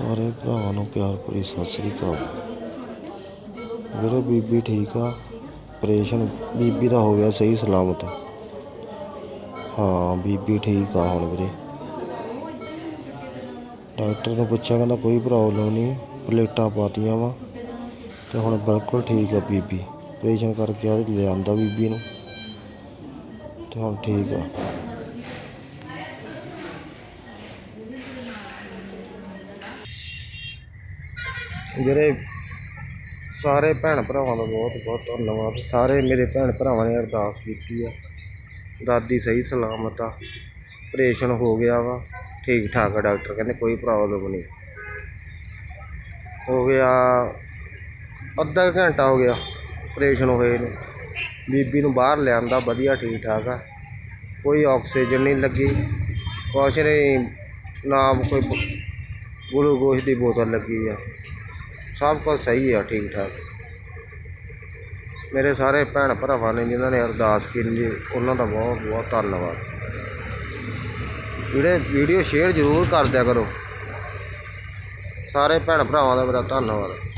ਸਾਰੇ ਭਰਾਵਾਂ ਨੂੰ ਪਿਆਰ ਭਰੀ ਸਤਿ ਸ੍ਰੀ ਅਕਾਲ। ਵੀਰੇ, ਬੀਬੀ ਠੀਕ ਆ? ਆਪਰੇਸ਼ਨ ਬੀਬੀ ਦਾ ਹੋ ਗਿਆ ਸਹੀ ਸਲਾਮਤ। ਹਾਂ, ਬੀਬੀ ਠੀਕ ਆ ਹੁਣ ਵੀਰੇ। ਡਾਕਟਰ ਨੂੰ ਪੁੱਛਿਆ, ਕਹਿੰਦਾ ਕੋਈ ਪ੍ਰੋਬਲਮ ਨਹੀਂ, ਪਲੇਟਾਂ ਪਾਤੀਆਂ ਵਾ। ਤੇ ਹੁਣ ਬਿਲਕੁਲ ਠੀਕ ਆ ਬੀਬੀ। ਆਪਰੇਸ਼ਨ ਕਰਕੇ ਆ, ਲਿਆਂਦਾ ਬੀਬੀ ਨੂੰ। ਤੇ ਹੁਣ ਠੀਕ ਆ। ਵੀਰੇ ਸਾਰੇ ਭੈਣ ਭਰਾਵਾਂ ਦਾ ਬਹੁਤ ਬਹੁਤ ਧੰਨਵਾਦ। ਸਾਰੇ ਮੇਰੇ ਭੈਣ ਭਰਾਵਾਂ ਨੇ ਅਰਦਾਸ ਕੀਤੀ ਆ। ਦਾਦੀ ਸਹੀ ਸਲਾਮਤ ਆ। ਆਪਰੇਸ਼ਨ ਹੋ ਗਿਆ ਵਾ। ਠੀਕ ਠਾਕ ਆ ਡਾਕਟਰ, ਕਹਿੰਦੇ ਕੋਈ ਪ੍ਰੋਬਲਮ ਨਹੀਂ। ਹੋ ਗਿਆ ਅੱਧਾ ਘੰਟਾ ਹੋ ਗਿਆ ਆਪਰੇਸ਼ਨ ਹੋਏ ਨੂੰ। ਬੀਬੀ ਨੂੰ ਬਾਹਰ ਲਿਆਂਦਾ, ਵਧੀਆ ਠੀਕ ਠਾਕ ਆ। ਕੋਈ ਆਕਸੀਜਨ ਨਹੀਂ ਲੱਗੀ। ਕੁਛ ਨਹੀਂ, ਨਾ ਕੋਈ ਗਲੂਕੋਜ਼ ਦੀ ਬੋਤਲ ਲੱਗੀ ਆ। ਸਭ ਕੁਝ ਸਹੀ ਆ, ਠੀਕ ਠਾਕ। ਮੇਰੇ ਸਾਰੇ ਭੈਣ ਭਰਾਵਾਂ ਨੇ ਜਿਨ੍ਹਾਂ ਨੇ ਅਰਦਾਸ ਕੀਤੀ ਜੀ, ਉਹਨਾਂ ਦਾ ਬਹੁਤ ਬਹੁਤ ਧੰਨਵਾਦ। ਜਿਹੜੇ ਵੀਡੀਓ ਸ਼ੇਅਰ ਜ਼ਰੂਰ ਕਰ ਦਿਆ ਕਰੋ। ਸਾਰੇ ਭੈਣ ਭਰਾਵਾਂ ਦਾ ਮੇਰਾ ਧੰਨਵਾਦ।